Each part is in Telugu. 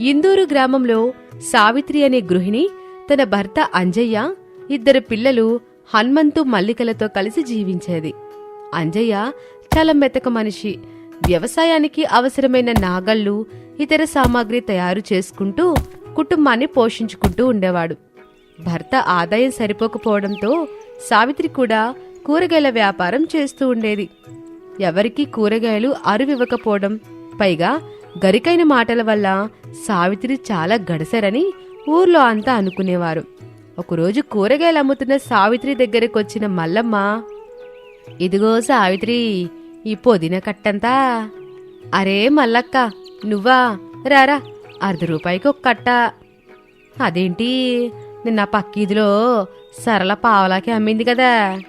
ఇందూరు గ్రామంలో సావిత్రి అనే గృహిణి తన భర్త అంజయ్య ఇద్దరు పిల్లలు హన్మంతు మల్లికలతో కలిసి జీవించేది. అంజయ్య చాలా మెతక మనిషి. వ్యవసాయానికి అవసరమైన నాగళ్ళు ఇతర సామాగ్రి తయారు చేసుకుంటూ కుటుంబాన్ని పోషించుకుంటూ ఉండేవాడు. భర్త ఆదాయం సరిపోకపోవడంతో సావిత్రి కూడా కూరగాయల వ్యాపారం చేస్తూ ఉండేది. ఎవరికీ కూరగాయలు అరువివ్వకపోవడం పైగా గరికైన మాటల వల్ల సావిత్రి చాలా గడసరని ఊర్లో అంతా అనుకునేవారు. ఒకరోజు కూరగాయలు అమ్ముతున్న సావిత్రి దగ్గరకు వచ్చిన మల్లమ్మ ఇదిగో సావిత్రి ఈ పొదిన కట్టంతా. అరే మల్లక్క నువ్వా? రారా అర్ధ రూపాయికి ఒక కట్ట. అదేంటి? నిన్న పక్కీదిలో సరళ పావలాకి అమ్మింది కదా.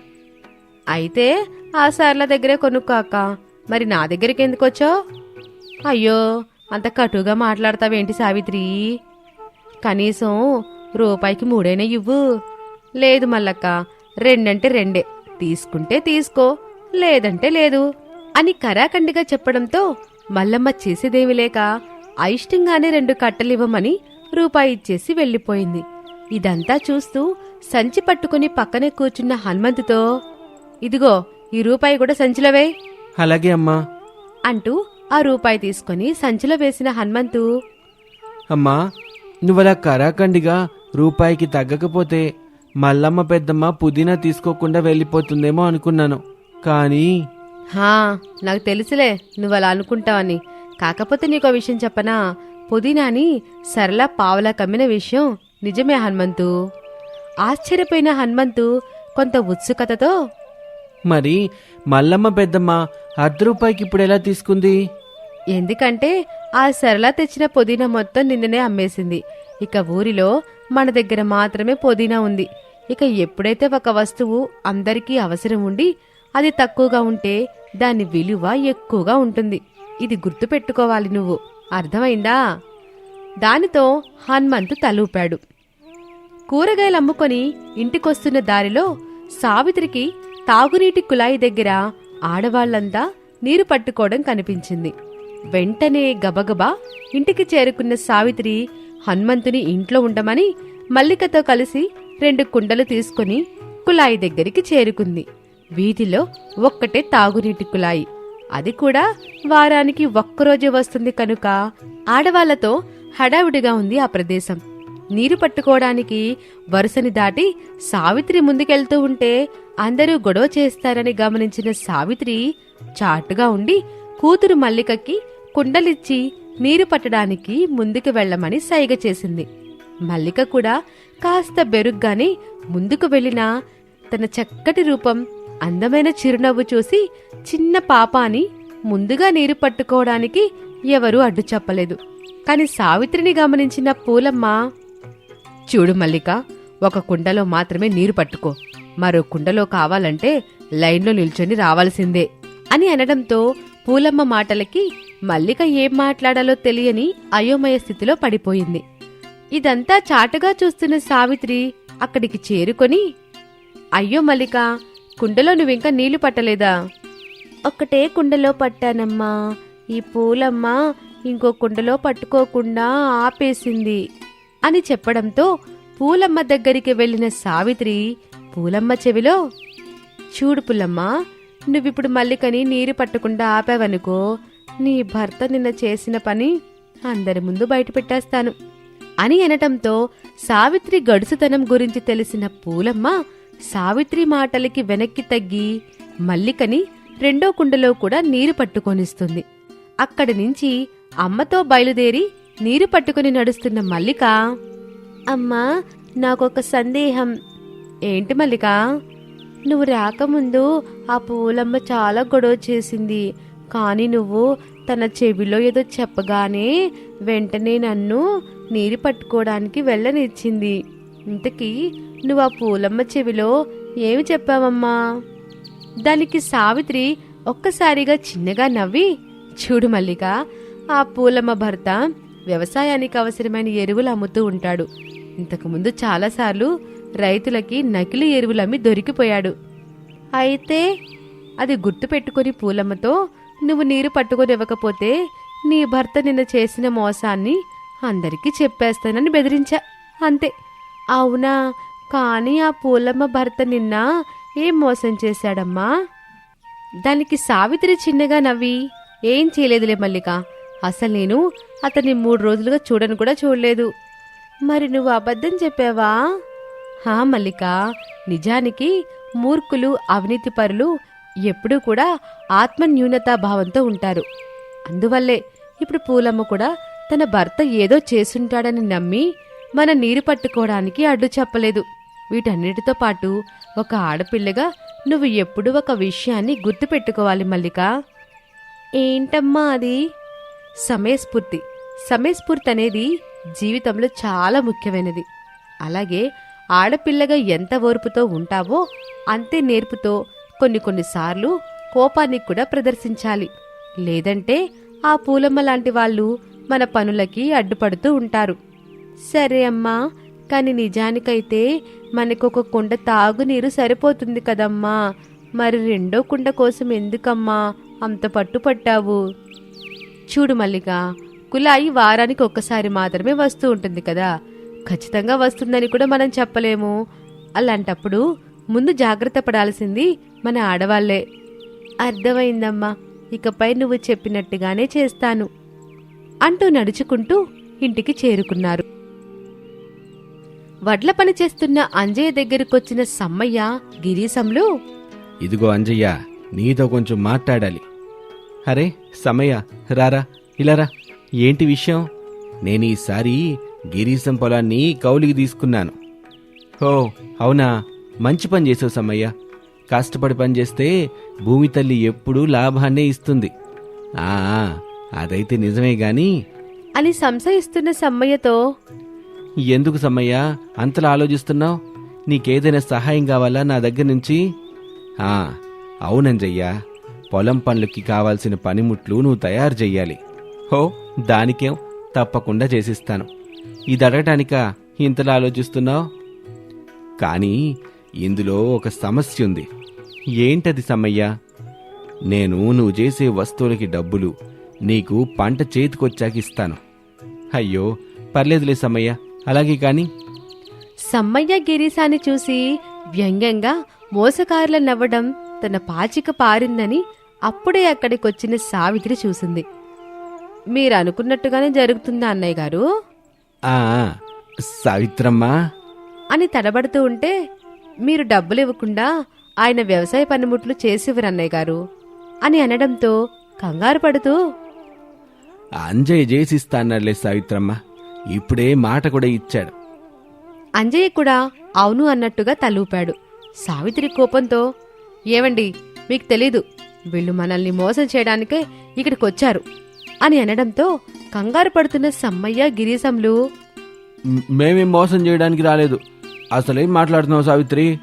అయితే ఆ సరళ దగ్గరే కొనుక్కాక మరి నా దగ్గరికి ఎందుకు వచ్చావు అయ్యో అంత కటుగా మాట్లాడతావేంటి సావిత్రి? కనీసం రూపాయికి మూడైనా ఇవ్వు. లేదు మల్లక్క రెండంటే రెండే. తీసుకుంటే తీసుకో లేదంటే లేదు అని కరాఖండిగా చెప్పడంతో మల్లమ్మ చేసేదేమి లేక అయిష్టంగానే రెండు కట్టలివ్వమని రూపాయి ఇచ్చేసి వెళ్ళిపోయింది. ఇదంతా చూస్తూ సంచి పట్టుకుని పక్కనే కూర్చున్న హనుమంతుతో ఇదిగో ఈ రూపాయి కూడా సంచిలోవే. అలాగే అమ్మా. అంటూ ఆ రూపాయి తీసుకుని సంచిలో వేసిన హనుమంతు అమ్మా నువ్వలా కరాఖండిగా రూపాయికి తగ్గకపోతే మల్లమ్మ పెద్దమ్మ పుదీనా తీసుకోకుండా వెళ్ళిపోతుందేమో అనుకున్నాను. కానీ హా నాకు తెలుసులే నువ్వు అలా అనుకుంటావని. కాకపోతే నీకో విషయం చెప్పనా? పుదీనాని సరళ పావలా కమ్మిన విషయం నిజమే హనుమంతు. ఆశ్చర్యపోయిన హనుమంతు కొంత ఉత్సుకతతో మరి మల్లమ్మ పెద్దమ్మ అర్ధ రూపాయికి ఇప్పుడు ఎలా తీసుకుంది? ఎందుకంటే ఆ సరళ తెచ్చిన పుదీనా మొత్తం నిన్ననే అమ్మేసింది. ఇక ఊరిలో మన దగ్గర మాత్రమే పుదీనా ఉంది. ఇక ఎప్పుడైతే ఒక వస్తువు అందరికీ అవసరం ఉండి అది తక్కువగా ఉంటే దాని విలువ ఎక్కువగా ఉంటుంది. ఇది గుర్తుపెట్టుకోవాలి నువ్వు. అర్థమైందా? దానితో హనుమంతు తలూపాడు. కూరగాయలు అమ్ముకొని ఇంటికొస్తున్న దారిలో సావిత్రికి తాగునీటి కుళాయి దగ్గర ఆడవాళ్ళంతా నీరు పట్టుకోవడం కనిపించింది. వెంటనే గబగబా ఇంటికి చేరుకున్న సావిత్రి హనుమంతుని ఇంట్లో ఉండమని మల్లికతో కలిసి రెండు కుండలు తీసుకుని కుళాయి దగ్గరికి చేరుకుంది. వీధిలో ఒక్కటే తాగునీటి కుళాయి. అది కూడా వారానికి ఒక్కరోజే వస్తుంది కనుక ఆడవాళ్ళతో హడావుడిగా ఉంది ఆ ప్రదేశం. నీరు పట్టుకోవడానికి వరుసని దాటి సావిత్రి ముందుకెళ్తూ ఉంటే అందరూ గొడవ చేస్తారని గమనించిన సావిత్రి చాటుగా ఉండి కూతురు మల్లికకి కుండలిచ్చి నీరు పట్టడానికి ముందుకు వెళ్ళమని సైగ చేసింది. మల్లిక కూడా కాస్త బెరుగ్గానే ముందుకు వెళ్ళినా తన చక్కటి రూపం అందమైన చిరునవ్వు చూసి చిన్న పాప అని ముందుగా నీరు పట్టుకోవడానికి ఎవరూ అడ్డు చెప్పలేదు. కాని సావిత్రిని గమనించిన పూలమ్మ చూడు మల్లిక ఒక కుండలో మాత్రమే నీరు పట్టుకో. మరో కుండలో కావాలంటే లైన్లో నిల్చొని రావాల్సిందే అని అనడంతో పూలమ్మ మాటలకి మల్లిక ఏం మాట్లాడాలో తెలియని అయోమయ స్థితిలో పడిపోయింది. ఇదంతా చాటుగా చూస్తున్న సావిత్రి అక్కడికి చేరుకొని అయ్యో మల్లిక కుండలో నువ్వింకా నీళ్ళు పట్టలేదా? ఒక్కటే కుండలో పట్టానమ్మా. ఈ పూలమ్మ ఇంకో కుండలో పట్టుకోకుండా ఆపేసింది. అని చెప్పడంతో పూలమ్మ దగ్గరికి వెళ్ళిన సావిత్రి పూలమ్మ చెవిలో చూడు పుల్లమ్మ నువ్విప్పుడు మల్లికని నీరు పట్టకుండా ఆపావనుకో నీ భర్త నిన్న చేసిన పని అందరి ముందు బయటపెట్టేస్తాను అని అనటంతో సావిత్రి గడుసుతనం గురించి తెలిసిన పూలమ్మ సావిత్రి మాటలకి వెనక్కి తగ్గి మల్లికని రెండో కుండలో కూడా నీరు పట్టుకొనిస్తుంది. అక్కడి నుంచి అమ్మతో బయలుదేరి నీరు పట్టుకుని నడుస్తున్న మల్లిక అమ్మా నాకొక సందేహం. ఏంటి మల్లిక? నువ్వు రాకముందు ఆ పూలమ్మ చాలా గొడవ చేసింది. కానీ నువ్వు తన చెవిలో ఏదో చెప్పగానే వెంటనే నన్ను నీరు పట్టుకోవడానికి వెళ్ళనిచ్చింది. ఇంతకీ నువ్వు ఆ పూలమ్మ చెవిలో ఏమి చెప్పావమ్మా? దానికి సావిత్రి ఒక్కసారిగా చిన్నగా నవ్వి చూడు మల్లిక ఆ పూలమ్మ భర్త వ్యవసాయానికి అవసరమైన ఎరువులు అమ్ముతూ ఉంటాడు. ఇంతకుముందు చాలాసార్లు రైతులకి నకిలీ ఎరువులమ్మి దొరికిపోయాడు. అయితే అది గుర్తుపెట్టుకుని పూలమ్మతో నువ్వు నీరు పట్టుకొనివ్వకపోతే నీ భర్త నిన్న చేసిన మోసాన్ని అందరికీ చెప్పేస్తానని బెదిరించా. అంతే. అవునా? కానీ ఆ పూలమ్మ భర్త నిన్న ఏం మోసం చేశాడమ్మా? దానికి సావిత్రి చిన్నగా నవ్వి ఏం చేయలేదులే మల్లిక. అసలు నేను అతన్ని మూడు రోజులుగా చూడను కూడా చూడలేదు. మరి నువ్వు అబద్ధం చెప్పావా? హా మల్లిక నిజానికి మూర్ఖులు అవినీతిపరులు ఎప్పుడూ కూడా ఆత్మన్యూనతా భావంతో ఉంటారు. అందువల్లే ఇప్పుడు పూలమ్మ కూడా తన భర్త ఏదో చేసుంటాడని నమ్మి మన నీరు పట్టుకోవడానికి అడ్డు చెప్పలేదు. వీటన్నిటితో పాటు ఒక ఆడపిల్లగా నువ్వు ఎప్పుడూ ఒక విషయాన్ని గుర్తుపెట్టుకోవాలి మల్లిక. ఏంటమ్మా అది? సమయస్ఫూర్తి. సమయస్ఫూర్తి అనేది జీవితంలో చాలా ముఖ్యమైనది. అలాగే ఆడపిల్లగా ఎంత ఓర్పుతో ఉంటావో అంతే నేర్పుతో కొన్ని కొన్నిసార్లు కోపాన్ని కూడా ప్రదర్శించాలి. లేదంటే ఆ పూలమ్మ లాంటి వాళ్ళు మన పనులకి అడ్డుపడుతూ ఉంటారు. సరే అమ్మా కానీ నిజానికైతే మనకొక కుండ తాగునీరు సరిపోతుంది కదమ్మా. మరి రెండో కుండ కోసం ఎందుకమ్మా అంత పట్టుపట్టావు? చూడు మల్లిగా కులాయి వారానికి ఒక్కసారి మాత్రమే వస్తూ ఉంటుంది కదా. ఖచ్చితంగా వస్తుందని కూడా మనం చెప్పలేము. అలాంటప్పుడు ముందు జాగ్రత్త పడాల్సింది మన ఆడవాళ్ళే అర్థమైందమ్మా ఇకపై నువ్వు చెప్పినట్టుగానే చేస్తాను అంటూ నడుచుకుంటూ ఇంటికి చేరుకున్నారు. వడ్ల పని చేస్తున్న అంజయ్య దగ్గరకొచ్చిన సమ్మయ్య గిరీశంలో ఇదిగో అంజయ్య నీతో కొంచెం మాట్లాడాలి. అరే సమయ రారా ఇలారా ఏంటి విషయం? నేను ఈసారి గిరీశం పొలాన్ని కౌలికి తీసుకున్నాను. ఓ అవునా? మంచి పని చేసావు సమ్మయ్య. కష్టపడి పని చేస్తే భూమి తల్లి ఎప్పుడూ లాభాన్నే ఇస్తుంది. ఆ అదైతే నిజమే గాని. అని సంశయిస్తున్న సమ్మయ్యతో ఎందుకు సమ్మయ్య అంతలా ఆలోచిస్తున్నావు? నీకేదైనా సహాయం కావాలా నా దగ్గర నుంచి? ఆ అవునంజయ్యా. పొలం పనులకి కావాల్సిన పనిముట్లు నువ్వు తయారు చెయ్యాలి. హో దానికేం తప్పకుండా చేసిస్తాను. ఇది అడగటానికా ఇంతలా ఆలోచిస్తున్నావు? కానీ ఇందులో ఒక సమస్య ఉంది. ఏంటది సమ్మయ్య? నేను నువ్వు చేసే వస్తువులకి డబ్బులు నీకు పంట చేతికొచ్చాక ఇస్తాను. అయ్యో పర్లేదులే సమ్మయ్య అలాగే కాని. సమ్మయ్య గిరీశాన్ని చూసి వ్యంగ్యంగా మోసకారుల నవ్వడం తన పాచిక పారిందని అప్పుడే అక్కడికొచ్చిన సావిత్రి చూసింది. మీరు అనుకున్నట్టుగానే జరుగుతుందా అన్నయ్య గారు? ఆ సావిత్రమ్మ. అని తడబడుతూ ఉంటే మీరు డబ్బులు ఇవ్వకుండా ఆయన వ్యవసాయ పనిముట్లు చేసివ్వరు అన్నయ్య గారు అని అనడంతో కంగారు పడుతూ అంజయ్ చేసిస్తానలే సావిత్రమ్మ ఇప్పుడే మాట కూడా ఇచ్చాడు. అంజయ్య కూడా అవును అన్నట్టుగా తలూపాడు. సావిత్రి కోపంతో ఏవండి మీకు తెలీదు వీళ్ళు మనల్ని మోసం చేయడానికే ఇక్కడికి వచ్చారు అని అనడంతో కంగారు పడుతున్న సమ్మయ్య గిరీశంలు మేమేం మోసం చేయడానికి రాలేదు. అసలేం మాట్లాడుతున్నావు సావిత్రి?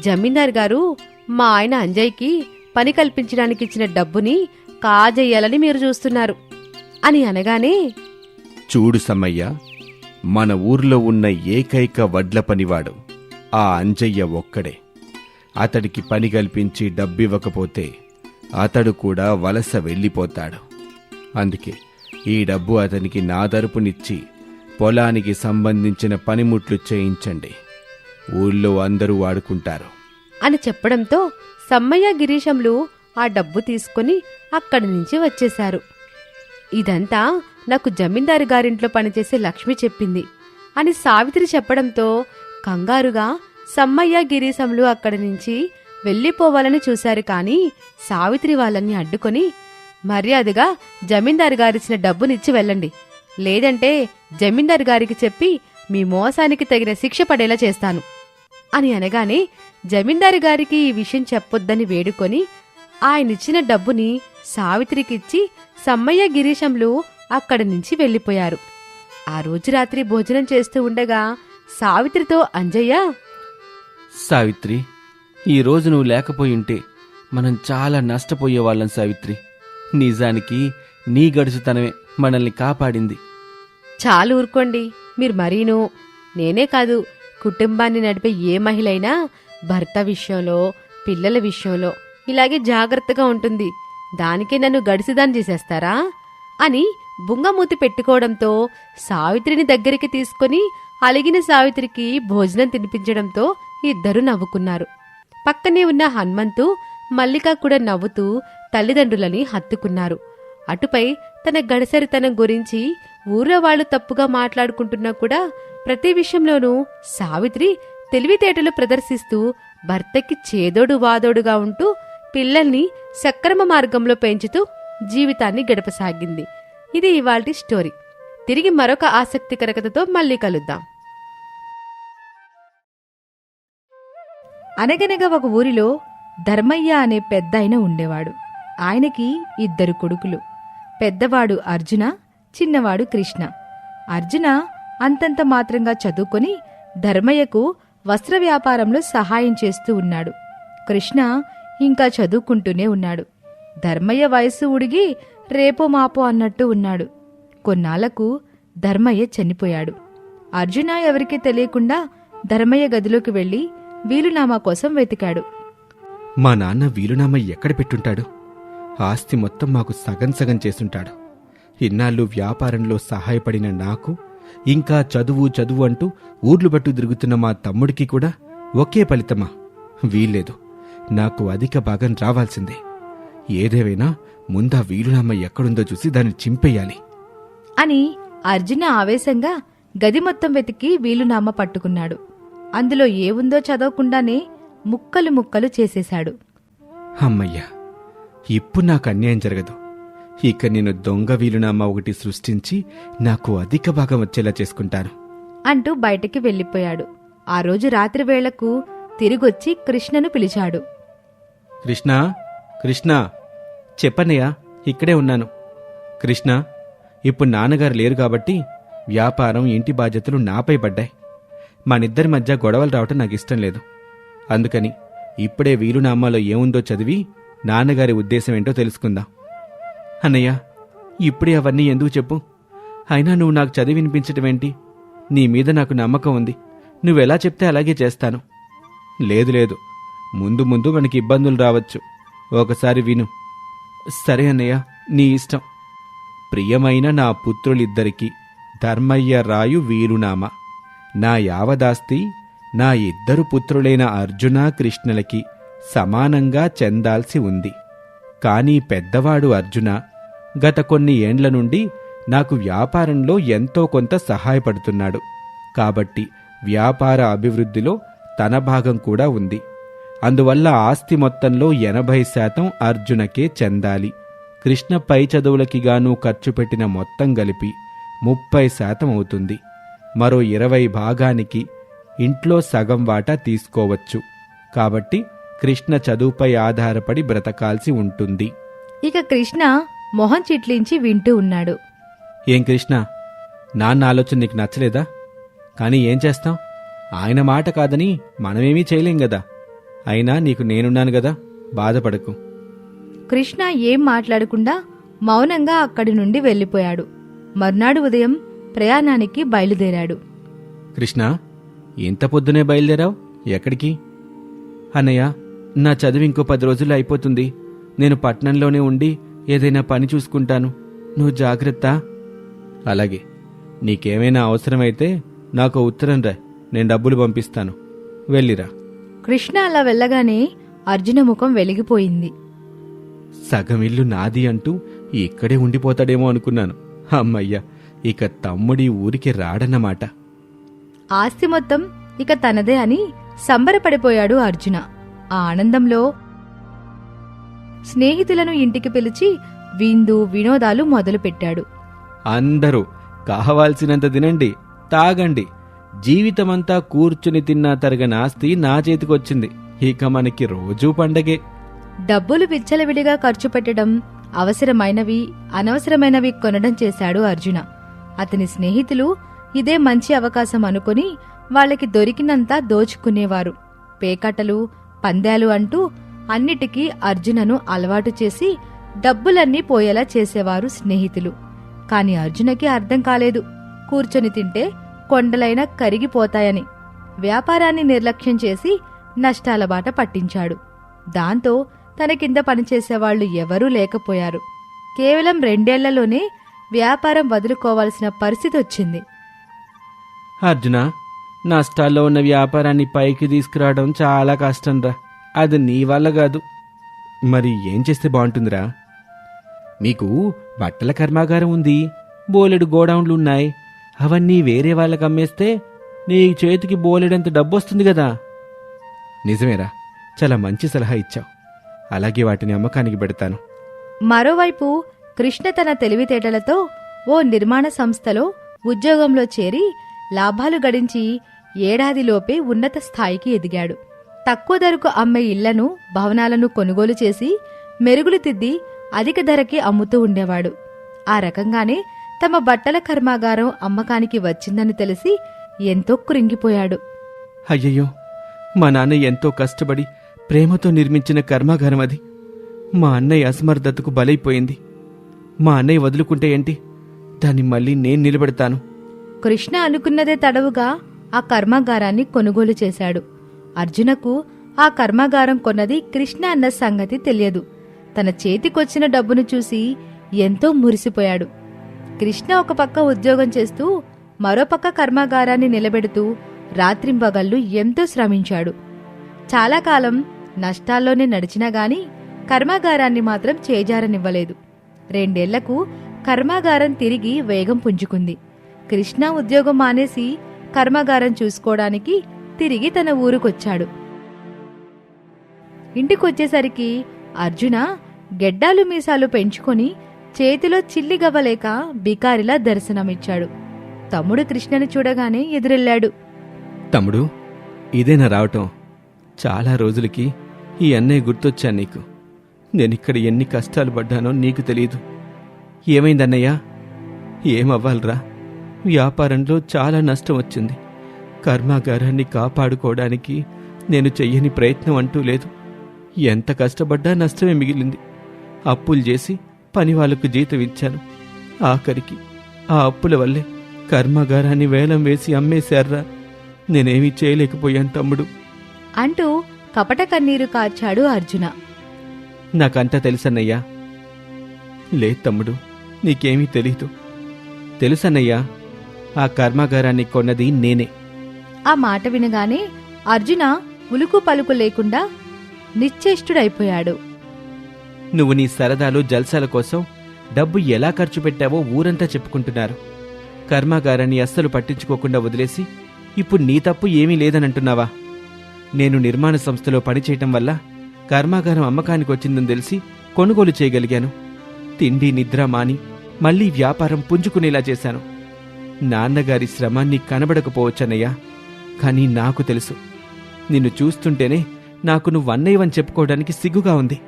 జమీందార్ గారు మా ఆయన అంజయ్యకి పని కల్పించడానికి ఇచ్చిన డబ్బుని కాజేయాలని మీరు చూస్తున్నారు అని అనగానే చూడు సమ్మయ్య మన ఊర్లో ఉన్న ఏకైక వడ్ల పనివాడు ఆ అంజయ్య ఒక్కడే. అతడికి పని కల్పించి డబ్బివ్వకపోతే అతడు కూడా వలస వెళ్ళిపోతాడు. అందుకే ఈ డబ్బు అతనికి నా తరపునిచ్చి పొలానికి సంబంధించిన పనిముట్లు చేయించండి. ఊళ్ళో అందరూ వాడుకుంటారు. అని చెప్పడంతో సమ్మయ్య గిరీశంలు ఆ డబ్బు తీసుకుని అక్కడి నుంచి వచ్చేశారు. ఇదంతా నాకు జమీందారు గారింట్లో పనిచేసే లక్ష్మి చెప్పింది అని సావిత్రి చెప్పడంతో కంగారుగా సమ్మయ్య గిరీశంలు అక్కడి నుంచి వెళ్ళిపోవాలని చూశారు కానీ సావిత్రి వాళ్ళని అడ్డుకొని మర్యాదగా జమీందారు గారిచ్చిన డబ్బునిచ్చి వెళ్ళండి. లేదంటే జమీందారు గారికి చెప్పి మీ మోసానికి తగిన శిక్ష పడేలా చేస్తాను. అని అనగానే జమీందారు గారికి ఈ విషయం చెప్పొద్దని వేడుకొని ఆయనిచ్చిన డబ్బుని సావిత్రికిచ్చి సమ్మయ్య గిరీశంలు అక్కడి నుంచి వెళ్ళిపోయారు. ఆ రోజు రాత్రి భోజనం చేస్తూ ఉండగా సావిత్రితో అంజయ్య! సావిత్రి ఈ రోజు నువ్వు లేకపోయింటే మనం చాలా నష్టపోయేవాళ్ళం సావిత్రి. నిజానికి నీ గడుసుతనమే మనల్ని కాపాడింది. చాలు ఊరుకోండి. మీరు మరీను. నేనే కాదు కుటుంబాన్ని నడిపే ఏ మహిళైనా భర్త విషయంలో పిల్లల విషయంలో ఇలాగే జాగ్రత్తగా ఉంటుంది. దానికే నన్ను గడిసిదాన్ని చేసేస్తారా? అని బుంగమూతి పెట్టుకోవడంతో సావిత్రిని దగ్గరికి తీసుకొని అలిగిన సావిత్రికి భోజనం తినిపించడంతో ఇద్దరు నవ్వుకున్నారు. పక్కనే ఉన్న హనుమంతు మల్లిక కూడా నవ్వుతూ తల్లిదండ్రులని హత్తుకున్నారు. అటుపై తన గడిసరితనం గురించి ఊర్లో వాళ్ళు తప్పుగా మాట్లాడుకుంటున్నా కూడా ప్రతి విషయంలోనూ సావిత్రి తెలివితేటలు ప్రదర్శిస్తూ భర్తకి చేదోడు వాదోడుగా ఉంటూ పిల్లల్ని సక్రమ మార్గంలో పెంచుతూ జీవితాన్ని గడపసాగింది. ఇది ఇవాల్టి స్టోరీ. తిరిగి మరొక ఆసక్తికర కథతో మళ్ళీ కలుద్దాం. అనగనగా ఒక ఊరిలో ధర్మయ్య అనే పెద్దాయన ఉండేవాడు. ఆయనకి ఇద్దరు కొడుకులు. పెద్దవాడు అర్జున చిన్నవాడు కృష్ణ. అర్జున అంతంత మాత్రంగా చదువుకొని ధర్మయ్యకు వస్త్ర వ్యాపారంలో సహాయం చేస్తూ ఉన్నాడు. కృష్ణ ఇంకా చదువుకుంటూనే ఉన్నాడు. ధర్మయ్య వయస్సు ఉడిగి రేపో మాపో అన్నట్టు ఉన్నాడు. కొన్నాళ్ళకు ధర్మయ్య చనిపోయాడు. అర్జున ఎవరికీ తెలియకుండా ధర్మయ్య గదిలోకి వెళ్ళి వీలునామా కోసం వెతికాడు. మా నాన్న వీలునామ ఎక్కడ పెట్టుంటాడు? ఆస్తి మొత్తం మాకు సగం సగం చేసుంటాడు ఇన్నాళ్ళు వ్యాపారంలో సహాయపడిన నాకు ఇంకా చదువు చదువు అంటూ ఊర్లు బట్టు తిరుగుతున్న మా తమ్ముడికి కూడా ఒకే ఫలితమా? వీల్లేదు. నాకు అధిక భాగం రావాల్సిందే. ఏదేవైనా ముందా వీలునామా ఎక్కడుందో చూసి దాన్ని చింపేయాలి. అని అర్జున ఆవేశంగా గది మొత్తం వెతికి వీలునామా పట్టుకున్నాడు. అందులో ఏముందో చదవకుండానే ముక్కలు ముక్కలు చేసేశాడు. అమ్మయ్యా ఇప్పుడు నాకు అన్యాయం జరగదు. ఇక నేను దొంగ వీలునామా ఒకటి సృష్టించి నాకు అధిక భాగం వచ్చేలా చేసుకుంటాను. అంటూ బయటికి వెళ్ళిపోయాడు. ఆ రోజు రాత్రి వేళకు తిరిగొచ్చి కృష్ణను పిలిచాడు. కృష్ణ కృష్ణ చెప్పన్నయ్యా ఇక్కడే ఉన్నాను. కృష్ణ ఇప్పుడు నాన్నగారు లేరు కాబట్టి వ్యాపారం ఇంటి బాధ్యతలు నాపై పడ్డాయి. మనిద్దరి మధ్య గొడవలు రావటం నాకు ఇష్టం లేదు. అందుకని ఇప్పుడే వీలునామాలో ఏముందో చదివి నాన్నగారి ఉద్దేశం ఏంటో తెలుసుకుందాం. అన్నయ్య ఇప్పుడే అవన్నీ ఎందుకు చెప్పు? అయినా నువ్వు నాకు చదివి వినిపించటం ఏంటి? నీ మీద నాకు నమ్మకం ఉంది. నువ్వెలా చెప్తే అలాగే చేస్తాను. లేదు లేదు. ముందు ముందు మనకి ఇబ్బందులు రావచ్చు. ఒకసారి విను. సరే అన్నయ్య నీ ఇష్టం. ప్రియమైన నా పుత్రులిద్దరికీ ధర్మయ్య రాయు వీరునామ నా యావదాస్తి నా ఇద్దరు పుత్రులైన అర్జున కృష్ణలకి సమానంగా చెందాల్సి ఉంది. కానీ పెద్దవాడు అర్జున గత కొన్ని ఏండ్ల నుండి నాకు వ్యాపారంలో ఎంతో కొంత సహాయపడుతున్నాడు. కాబట్టి వ్యాపార అభివృద్ధిలో తన భాగం కూడా ఉంది. అందువల్ల ఆస్తి మొత్తంలో ఎనభై శాతం అర్జునకే చెందాలి. కృష్ణ పై చదువులకి గాను ఖర్చు పెట్టిన మొత్తం కలిపి ముప్పై శాతం అవుతుంది. మరో ఇరవై భాగానికి ఇంట్లో సగం వాటా తీసుకోవచ్చు. కాబట్టి కృష్ణ చదువుపై ఆధారపడి బ్రతకాల్సి ఉంటుంది. ఇక కృష్ణ మొహం చిట్లించి వింటూ ఉన్నాడు. ఏం కృష్ణ? నాన్న ఆలోచన నీకు నచ్చలేదా? కానీ ఏం చేస్తాం? ఆయన మాట కాదని మనమేమీ చేయలేం కదా అయినా నీకు నేనున్నాను కదా బాధపడకు. కృష్ణ ఏం మాట్లాడకుండా మౌనంగా అక్కడి నుండి వెళ్ళిపోయాడు. మర్నాడు ఉదయం ప్రయాణానికి బయలుదేరాడు. కృష్ణ ఇంత పొద్దునే బయలుదేరావు? ఎక్కడికి? అన్నయ్య నా చదువు ఇంకో పది రోజుల్లో అయిపోతుంది. నేను పట్నంలోనే ఉండి ఏదైనా పని చూసుకుంటాను. నువ్వు జాగ్రత్త. అలాగే. నీకేమైనా అవసరమైతే నాకు ఉత్తరం రా. నేను డబ్బులు పంపిస్తాను. వెళ్ళిరా. కృష్ణ అలా వెళ్ళగానే అర్జున ముఖం వెలిగిపోయింది. సగం ఇల్లు నాది అంటూ ఇక్కడే ఉండిపోతాడేమో అనుకున్నాను. అమ్మయ్య ఇక తమ్ముడి ఊరికి రాడన్నమాట. ఆస్తి మొత్తం ఇక తనదే అని సంబరపడిపోయాడు అర్జున. ఆ ఆనందంలో స్నేహితులను ఇంటికి పిలిచి విందు వినోదాలు మొదలుపెట్టాడు. అందరూ కావాల్సినంత తినండి తాగండి. జీవితమంతా కూర్చుని తిన్నా తరగని ఆస్తి నా చేతికొచ్చింది. ఇక మనకి రోజూ పండగే. డబ్బులు విచ్చలవిడిగా ఖర్చు పెట్టడం అవసరమైనవి అనవసరమైనవి కొనడం చేశాడు అర్జున. అతని స్నేహితులు ఇదే మంచి అవకాశం అనుకుని వాళ్ళకి దొరికినంత దోచుకునేవారు. పేకటలు పందాలు అంటూ అన్నిటికీ అర్జునను అలవాటు చేసి డబ్బులన్నీ పోయేలా చేసేవారు స్నేహితులు. కాని అర్జునకి అర్థం కాలేదు. కూర్చొని తింటే కొండలైనా కరిగిపోతాయని వ్యాపారాన్ని నిర్లక్ష్యం చేసి నష్టాల బాట పట్టించాడు. దాంతో తన కింద పనిచేసేవాళ్ళు ఎవరూ లేకపోయారు. కేవలం రెండేళ్ళలోనే వ్యాపారం వదులుకోవాల్సిన పరిస్థితి వచ్చింది అర్జున నష్టాల్లో ఉన్న వ్యాపారాన్ని పైకి తీసుకురావడం చాలా కష్టంరా. అది నీ వల్ల కాదు. మరి ఏం చేస్తే బాగుంటుందిరా? మీకు బట్టల కర్మాగారం ఉంది బోలెడు గోడౌన్లు ఉన్నాయి అవన్నీ వేరే వాళ్ళకి అమ్మేస్తే నీ చేతికి బోలెడంత డబ్బు వస్తుంది కదా. నిజమేరా చాలా మంచి సలహా ఇచ్చావు. అలాగే వాటిని అమ్మకానికి పెడతాను. మరోవైపు కృష్ణ తన తెలివితేటలతో ఓ నిర్మాణ సంస్థలో ఉద్యోగంలో చేరి లాభాలు గడించి ఏడాదిలోపే ఉన్నత స్థాయికి ఎదిగాడు. తక్కువ ధరకు అమ్మే ఇళ్ళను భవనాలను కొనుగోలు చేసి మెరుగులు తిద్ది అధిక ధరకి అమ్ముతూ ఉండేవాడు. ఆ రకంగానే తమ బట్టల కర్మాగారం అమ్మకానికి వచ్చిందని తెలిసి ఎంతో కృంగిపోయాడు. అయ్యయ్యో! మా నాన్న ఎంతో కష్టపడి ప్రేమతో నిర్మించిన కర్మాగారం అది. మా అన్నయ్య అసమర్థతకు బలైపోయింది. మా అన్నయ్య వదులుకుంటే ఏంటి? దాన్ని మళ్ళీ నేను నిలబెడతాను. కృష్ణ అనుకున్నదే తడవుగా ఆ కర్మాగారాన్ని కొనుగోలు చేశాడు. అర్జునకు ఆ కర్మాగారం కొన్నది కృష్ణ అన్న సంగతి తెలియదు. తన చేతికొచ్చిన డబ్బును చూసి ఎంతో మురిసిపోయాడు. కృష్ణ ఒక పక్క ఉద్యోగం చేస్తూ మరోపక్క కర్మాగారాన్ని నిలబెడుతూ రాత్రింబగళ్ళు ఎంతో శ్రమించాడు. చాలా కాలం నష్టాల్లోనే నడిచినా గాని కర్మాగారాన్ని మాత్రం చేజారనివ్వలేదు. రెండేళ్ళకు కర్మాగారం తిరిగి వేగం పుంజుకుంది. కృష్ణ ఉద్యోగం మానేసి కర్మాగారం చూసుకోవడానికి తిరిగి తన ఊరుకొచ్చాడు. ఇంటికొచ్చేసరికి అర్జున గెడ్డాలు మీసాలు పెంచుకొని చేతిలో చిల్లి గవ్వలేక బికారిలా దర్శనమిచ్చాడు. తమ్ముడు కృష్ణని చూడగానే ఎదురెళ్ళాడు. తమ్ముడు ఇదేనా రావటం? చాలా రోజులకి ఈ అన్నయ్య గుర్తొచ్చా నీకు? నేనిక్కడ ఎన్ని కష్టాలు పడ్డానో నీకు తెలియదు ఏమైందన్నయ్యా? ఏమవ్వాలిరా? వ్యాపారంలో చాలా నష్టం వచ్చింది. కర్మాగారాన్ని కాపాడుకోవడానికి నేను చెయ్యని ప్రయత్నం అంటూ లేదు. ఎంత కష్టపడ్డా నష్టమే మిగిలింది. అప్పులు చేసి పని వాళ్ళకు జీతం ఇచ్చాను. ఆఖరికి ఆ అప్పుల వల్లే కర్మాగారాన్ని వేలం వేసి అమ్మేశారా నేనేమీ చేయలేకపోయాను తమ్ముడు. అంటూ కపట కన్నీరు కార్చాడు అర్జున. నాకంతా తెలుసన్నయ్యా. లేదు తమ్ముడు నీకేమీ తెలీదు. తెలుసన్నయ్యా ఆ కర్మాగారాన్ని కొన్నది నేనే. ఆ మాట వినగానే అర్జున ఉలుకు పలుకు లేకుండా నిశ్చేష్టుడైపోయాడు. నువ్వు నీ సరదాలు జల్సాల కోసం డబ్బు ఎలా ఖర్చు పెట్టావో ఊరంతా చెప్పుకుంటున్నారు. కర్మాగారాన్ని అస్సలు పట్టించుకోకుండా వదిలేసి ఇప్పుడు నీ తప్పు ఏమీ లేదనంటున్నావా? నేను నిర్మాణ సంస్థలో పనిచేయటం వల్ల కర్మాగారం అమ్మకానికి వచ్చిందని తెలిసి కొనుగోలు చేయగలిగాను. తిండి నిద్ర మాని మళ్ళీ వ్యాపారం పుంజుకునేలా చేశాను. నాన్నగారి శ్రమ నీకు కనబడకపోవచ్చన్నయ్యా. కానీ నాకు తెలుసు. నిన్ను చూస్తుంటేనే నాకు నువ్వు అన్నయ్యవని చెప్పుకోవడానికి సిగ్గుగా ఉంది.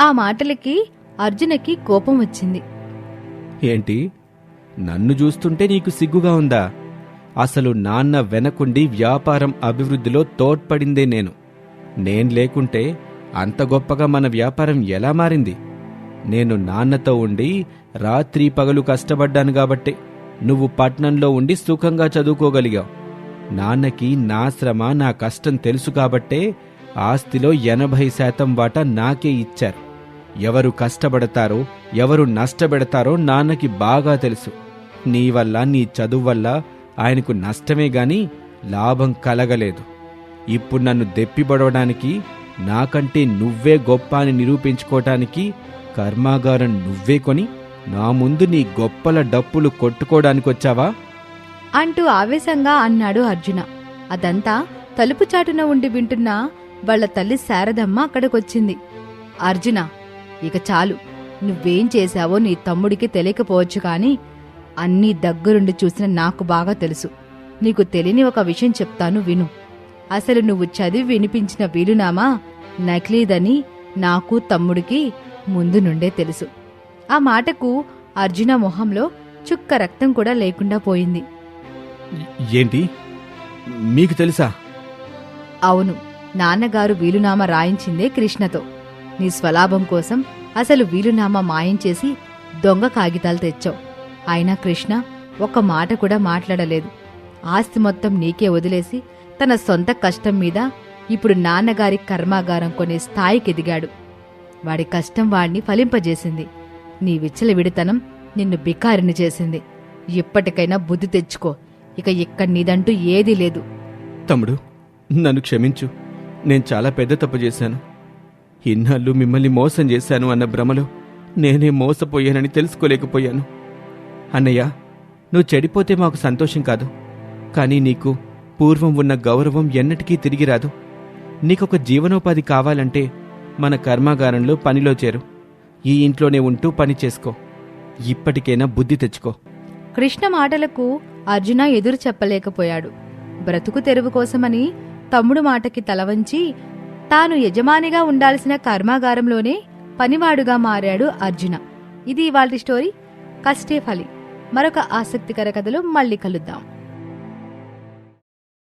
ఆ మాటలకి అర్జునకి కోపం వచ్చింది. ఏంటి? నన్ను చూస్తుంటే నీకు సిగ్గుగా ఉందా? అసలు నాన్న వెనకుండి వ్యాపారం అభివృద్ధిలో తోడ్పడిందే నేను. నేను లేకుంటే అంత గొప్పగా మన వ్యాపారం ఎలా మారింది? నేను నాన్నతో ఉండి రాత్రి పగలు కష్టపడ్డాను కాబట్టే. నువ్వు పట్నంలో ఉండి సుఖంగా చదువుకోగలిగావు. నాన్నకి నా శ్రమ నా కష్టం తెలుసు కాబట్టే ఆస్తిలో ఎనభై శాతం వాటా నాకే ఇచ్చారు. ఎవరు కష్టపడతారో ఎవరు నష్టపెడతారో నాన్నకి బాగా తెలుసు. నీ వల్ల నీ చదువు వల్ల ఆయనకు నష్టమే గాని లాభం కలగలేదు. ఇప్పుడు నన్ను దెప్పిబడవడానికి నాకంటే నువ్వే గొప్ప అని నిరూపించుకోవటానికి కర్మాగారం నువ్వే కొని నా ముందు నీ గొప్పల డప్పులు కొట్టుకోవడానికి వచ్చావా? అంటూ ఆవేశంగా అన్నాడు అర్జున. అదంతా తలుపు చాటున ఉండి వింటున్న వాళ్ళ తల్లి శారదమ్మ అక్కడికొచ్చింది. అర్జున ఇక చాలు. నువ్వేం చేశావో నీ తమ్ముడికి తెలియకపోవచ్చు కాని అన్నీ దగ్గరుండి చూసిన నాకు బాగా తెలుసు. నీకు తెలియని ఒక విషయం చెప్తాను విను. అసలు నువ్వు చదివి వినిపించిన వీలునామా నకిలీదని నాకు తమ్ముడికి ముందు నుండే తెలుసు. ఆ మాటకు అర్జున మొహంలో చుక్క రక్తం కూడా లేకుండా పోయింది. ఏంటి? మీకు తెలుసా? అవును నాన్నగారు వీలునామా రాయించిందే కృష్ణతో. నీ స్వలాభం కోసం అసలు వీలునామా మాయం చేసి దొంగ కాగితాలు తెచ్చావు. అయినా కృష్ణ ఒక్క మాట కూడా మాట్లాడలేదు. ఆస్తి మొత్తం నీకే వదిలేసి తన సొంత కష్టం మీద ఇప్పుడు నాన్నగారి కర్మాగారం కొనే స్థాయికి ఎదిగాడు. వాడి కష్టం వాడిని ఫలింపజేసింది. నీ విచ్చల విడితనం నిన్ను బికారిని చేసింది. ఇప్పటికైనా బుద్ధి తెచ్చుకో. ఇక ఇక్కడ నీదంటూ ఏదీ లేదు. తమ్ముడు నన్ను క్షమించు. నేను చాలా పెద్ద తప్పు చేశాను. ఇన్నాళ్ళు మిమ్మల్ని మోసం చేశాను అన్న భ్రమలో నేనే మోసపోయానని తెలుసుకోలేకపోయాను. అన్నయ్య నువ్వు చెడిపోతే మాకు సంతోషం కాదు. కానీ నీకు పూర్వం ఉన్న గౌరవం ఎన్నటికీ తిరిగి రాదు. నీకొక జీవనోపాధి కావాలంటే మన కర్మాగారంలో పనిలో చేరు. ఈ ఇంట్లోనే ఉంటూ పని చేసుకో. ఇప్పటికైనా బుద్ధి తెచ్చుకో. కృష్ణ మాటలకు అర్జున ఎదురు చెప్పలేకపోయాడు. బ్రతుకు తెరువు కోసమని తమ్ముడు మాటకి తలవంచి తాను యజమానిగా ఉండాల్సిన కర్మాగారంలోనే పనివాడుగా మారాడు అర్జున. ఇది ఇవాళ స్టోరీ. కష్టే ఫలి. మరొక ఆసక్తికర కథలో మళ్ళీ కలుద్దాం.